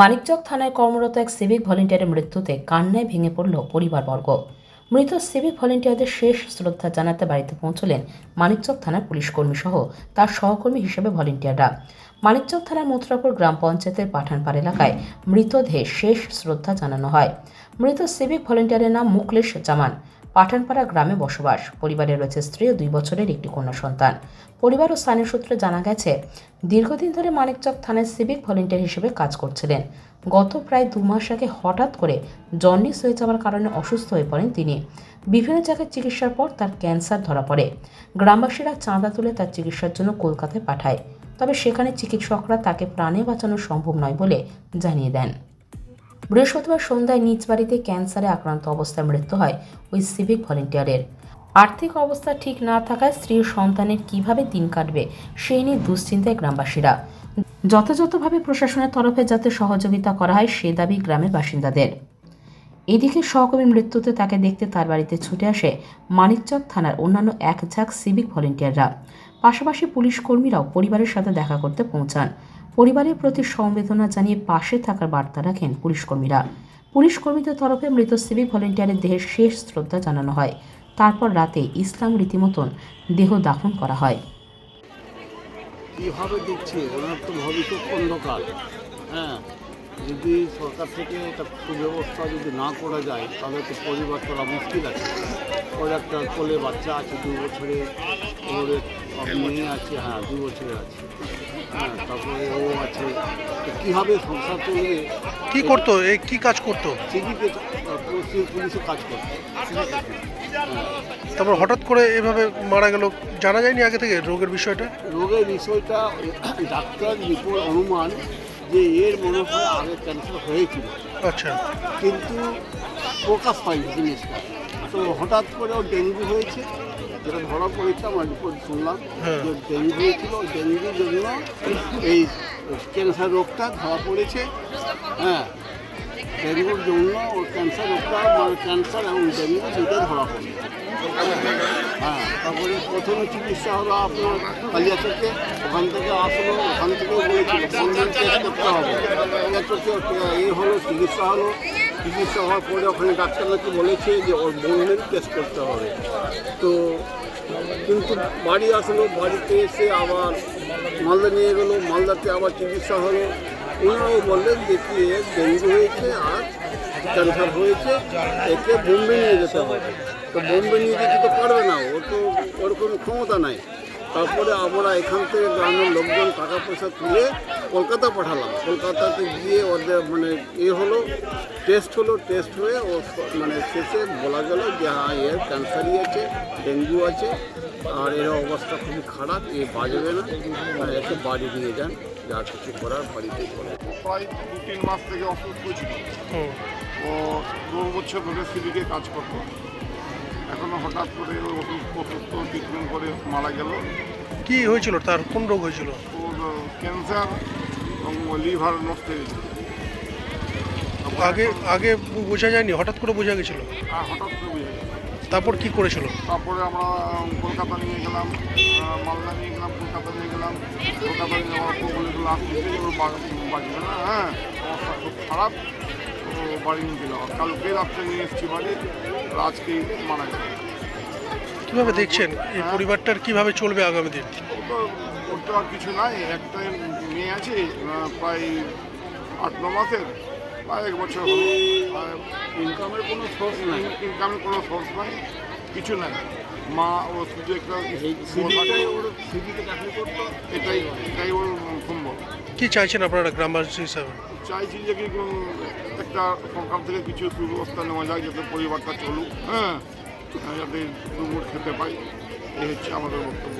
মানিকচক থানায় কর্মরত এক সিভিক ভলেন্টিয়ারের মৃত্যুতে কান্নায় ভেঙে পড়ল পরিবারবর্গ। মৃত সিভিক ভলেন্টিয়ারদের শেষ শ্রদ্ধা জানাতে বাড়িতে পৌঁছলেন মানিকচক থানার পুলিশ কর্মী সহ তার সহকর্মী হিসেবে ভলেন্টিয়াররা মানিকচক থানার মথুরাপুর গ্রাম পঞ্চায়েতের পাঠানপাড় এলাকায় মৃতদেহে শেষ শ্রদ্ধা জানানো হয়। মৃত সিভিক ভলেন্টিয়ারের নাম মুকলেশ জামান। পাঠানপাড়া গ্রামে বসবাস। পরিবারে রয়েছে স্ত্রী ও দুই বছরের একটি কন্যা সন্তান। পরিবার ও স্থানীয় সূত্রে জানা গেছে, দীর্ঘদিন ধরে মানিকচক থানায় সিভিক ভলেন্টিয়ার হিসেবে কাজ করছিলেন। গত প্রায় দু মাস আগে হঠাৎ করে জন্ডিস হয়ে যাওয়ার কারণে অসুস্থ হয়ে পড়েন তিনি। বিভিন্ন জায়গায় চিকিৎসার পর তার ক্যান্সার ধরা পড়ে। গ্রামবাসীরা চাঁদা তুলে তার চিকিৎসার জন্য কলকাতায় পাঠায়। তবে সেখানে চিকিৎসকরা তাকে প্রাণে বাঁচানো সম্ভব নয় বলে জানিয়ে দেন। বৃহস্পতিবার সন্ধ্যায় নিজ বাড়িতে ক্যান্সারে আক্রান্ত অবস্থায় মৃত্যু হয় ওই সিভিক ভলেন্টিয়ারের। আর্থিক অবস্থা ঠিক না থাকায় স্ত্রী সন্তানের কীভাবে দিন কাটবে সেই নিয়ে দুশ্চিন্তায় গ্রামবাসীরা। যথাযথভাবে প্রশাসনের তরফে যাতে সহযোগিতা করা হয়, সে দাবি গ্রামের বাসিন্দাদের। এদিকে সহকর্মীর মৃত্যুতে তাকে দেখতে তার বাড়িতে ছুটে আসে মানিকচক থানার অন্যান্য এক ঝাঁক সিভিক ভলেন্টিয়াররা। পাশাপাশি পুলিশ কর্মীরাও পরিবারের সাথে দেখা করতে পৌঁছান। পরিবারের প্রতি সমবেদনা জানিয়ে পাশে থাকার বার্তা রাখেন পুলিশ কর্মীরা পুলিশ কর্মীদের তরফে মৃত সিভিক ভলেন্টিয়ারের দেহের শেষ শ্রদ্ধা জানানো হয়। তারপর রাতে ইসলাম রীতিমতন দেহ দাফন করা হয়। কীভাবে দেখছে? ওনার তো ভবিষ্যৎ অন্ধকার। হ্যাঁ যদি সরকার থেকে একটা সুব্যবস্থা যদি না করা যায় তাহলে তো পরিবার চলা মুশকিল আছে। ওর একটা কোলে বাচ্চা আছে দু বছরে ওর মেয়ে আছে হ্যাঁ দু বছরে আছে। হ্যাঁ তারপরে ও আছে। কীভাবে সংসার চলবে? কি করতো? এই কি কাজ করতো? সিভিকে পুলিশে কাজ করছে তারপর হঠাৎ করে এভাবে মারা গেল। জানা যায়নি আগে থেকে রোগের বিষয়টা? রোগের বিষয়টা ডাক্তার রিপোর্ট অনুমান যে এর মনে হয় আগে ক্যান্সার হয়েছিল। আচ্ছা। কিন্তু প্রকাশ পায়নি জিনিসটা। তো হঠাৎ করে ওর ডেঙ্গু হয়েছে। যেটা ধরা পড়েছে আমার রিপোর্ট শুনলাম। হ্যাঁ। যে ডেঙ্গু হয়েছিল ডেঙ্গুর জন্য এই ক্যান্সার রোগটা ধরা পড়েছে। হ্যাঁ ডেঙ্গুর জন্য ও ক্যান্সার রোগটা মানে ক্যান্সার এবং ডেঙ্গু দুটো ধরা পড়েছে। হ্যাঁ তারপরে প্রথমে চিকিৎসা হলো আপনার কালিয়াচকে ওখান থেকে আসলো, ওখান থেকেও বলেছিল বন্ধন টেস্ট করতে হবে। কালিয়াচকে এই হলো, চিকিৎসা হলো। চিকিৎসা হওয়ার পরে ওখানে ডাক্তার নাকি বলেছে যে ওর বন্ধন টেস্ট করতে হবে। তো কিন্তু বাড়ি আসলো, বাড়িতে এসে আবার মালদা নিয়ে গেলো, মালদাতে আবার চিকিৎসা হলো। ওনারাও বললেন যে কি ডেঙ্গু হয়েছে, আর ক্যান্সার হয়েছে, একে বোম্বে নিয়ে যেতে হবে। তো বোম্বে নিয়ে যেতে তো পারবে না, ও তো ওর কোনো ক্ষমতা নাই। তারপরে আমরা এখান থেকে গ্রামের লোকজন টাকা পয়সা তুলে কলকাতা পাঠালাম। কলকাতাতে গিয়ে ওদের মানে এ হলো, টেস্ট হলো, টেস্ট হয়ে ও মানে শেষে বলা গেল যে হ্যাঁ এর ক্যান্সারই আছে, ডেঙ্গু আছে, আর এর অবস্থা খুবই খারাপ, এ বাজবে না। আর একে বাড়ি নিয়ে যান। যা কিছু করার বাড়িতেই করে প্রায় দু তিন মাস থেকে অসুস্থ ছিল। হুম। ও দু বছর ধরে সিভিকে কাজ করতো। এখনও হঠাৎ করে ও অসুস্থ অসুস্থ ট্রিটমেন্ট করে মারা গেল। কি হয়েছিল? তার কোন রোগ হয়েছিল? ওর ক্যান্সার এবং লিভার নষ্ট হয়ে গেছিল আগে আগে বোঝা যায়নি? হঠাৎ করে বোঝা গেছিল? আর হঠাৎ করে বুঝে গেল। তারপর কি করেছিল তারপরে আমরা কলকাতা নিয়ে গেলাম মালদা নিয়ে গেলাম কলকাতা নিয়ে গেলাম কলকাতা নিয়ে যাওয়ার পর বলে দিল আসতে ওর বা- না হ্যাঁ অবস্থা খুব খারাপ তো বাড়ি নিয়ে গেলাম কালকে রাত্রে নিয়ে এসেছি বাড়ি আজকে মারা গেল কীভাবে দেখছেন এই পরিবারটার কীভাবে চলবে আগামী দিন ওর তো আর কিছু নাই একটা মেয়ে আছে প্রায় আট ন মাসের এক বছর হলো ইনকামের কোনো সোর্স নাই ইনকামের কোনো সোর্স নাই কিছু নাই মা ও শুধু একটা এটাই এটাই ওর সম্ভব কি চাইছেন আপনারা গ্রামবাসী হিসাবে? চাইছি যে কি একটা সরকার থেকে কিছু সুব্যবস্থা নেওয়া যায় যাতে পরিবারটা চলুক হ্যাঁ? যাতে দুমুট খেতে পাই এই হচ্ছে আমাদের বক্তব্য।